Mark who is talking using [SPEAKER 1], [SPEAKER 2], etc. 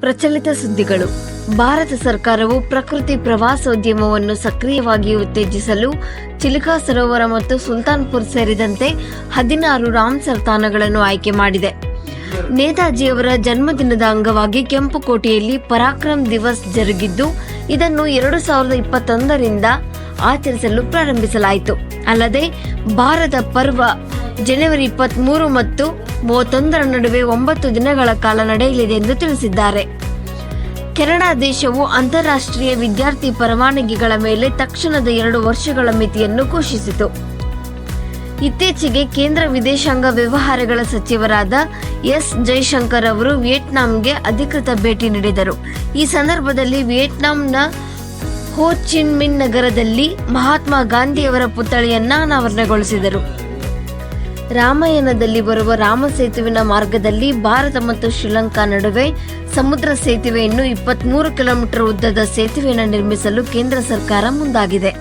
[SPEAKER 1] ಪ್ರಚಲಿತ ಸುದ್ದಿಗಳು. ಭಾರತ ಸರ್ಕಾರವು ಪ್ರಕೃತಿ ಪ್ರವಾಸೋದ್ಯಮವನ್ನು ಸಕ್ರಿಯವಾಗಿ ಉತ್ತೇಜಿಸಲು ಚಿಲಿಕಾ ಸರೋವರ ಮತ್ತು ಸುಲ್ತಾನ್ಪುರ್ ಸೇರಿದಂತೆ ಹದಿನಾರು ರಾಮ್ಸರ್ ತಾಣಗಳನ್ನು ಆಯ್ಕೆ ಮಾಡಿದೆ. ನೇತಾಜಿಯವರ ಜನ್ಮದಿನದ ಅಂಗವಾಗಿ ಕೆಂಪುಕೋಟೆಯಲ್ಲಿ ಪರಾಕ್ರಮ್ ದಿವಸ್ ಜರುಗಿದ್ದು, ಇದನ್ನು ಎರಡು ಸಾವಿರದ ಇಪ್ಪತ್ತೊಂದರಿಂದ ಆಚರಿಸಲು ಪ್ರಾರಂಭಿಸಲಾಯಿತು. ಅಲ್ಲದೆ ಭಾರತ ಪರ್ವ ಜನವರಿ ಇಪ್ಪತ್ತ್ಮೂರು ಮತ್ತು ಮೂವತ್ತೊಂದರ ನಡುವೆ ಒಂಬತ್ತು ದಿನಗಳ ಕಾಲ ನಡೆಯಲಿದೆ ಎಂದು ತಿಳಿಸಿದ್ದಾರೆ. ಕೆನಡಾ ದೇಶವು ಅಂತಾರಾಷ್ಟ್ರೀಯ ವಿದ್ಯಾರ್ಥಿ ಪರವಾನಗಿಗಳ ಮೇಲೆ ತಕ್ಷಣದ ಎರಡು ವರ್ಷಗಳ ಮಿತಿಯನ್ನು ಘೋಷಿಸಿತು. ಇತ್ತೀಚೆಗೆ ಕೇಂದ್ರ ವಿದೇಶಾಂಗ ವ್ಯವಹಾರಗಳ ಸಚಿವರಾದ ಎಸ್ ಜೈಶಂಕರ್ ಅವರು ವಿಯೆಟ್ನಾಂಗೆ ಅಧಿಕೃತ ಭೇಟಿ ನೀಡಿದರು. ಈ ಸಂದರ್ಭದಲ್ಲಿ ವಿಯೆಟ್ನಾಂನ ಹೋ ಚಿನ್ಮಿನ್ ನಗರದಲ್ಲಿ ಮಹಾತ್ಮ ಗಾಂಧಿಯವರ ಪುತ್ಥಳಿಯನ್ನ ಅನಾವರಣಗೊಳಿಸಿದರು. ರಾಮಾಯಣದಲ್ಲಿ ಬರುವ ರಾಮ ಸೇತುವಿನ ಮಾರ್ಗದಲ್ಲಿ ಭಾರತ ಮತ್ತು ಶ್ರೀಲಂಕಾ ನಡುವೆ ಸಮುದ್ರ ಸೇತುವೆಯನ್ನು ಇಪ್ಪತ್ತ್ಮೂರು ಕಿಲೋಮೀಟರ್ ಉದ್ದದ ಸೇತುವೆಯನ್ನು ನಿರ್ಮಿಸಲು ಕೇಂದ್ರ ಸರ್ಕಾರ ಮುಂದಾಗಿದೆ.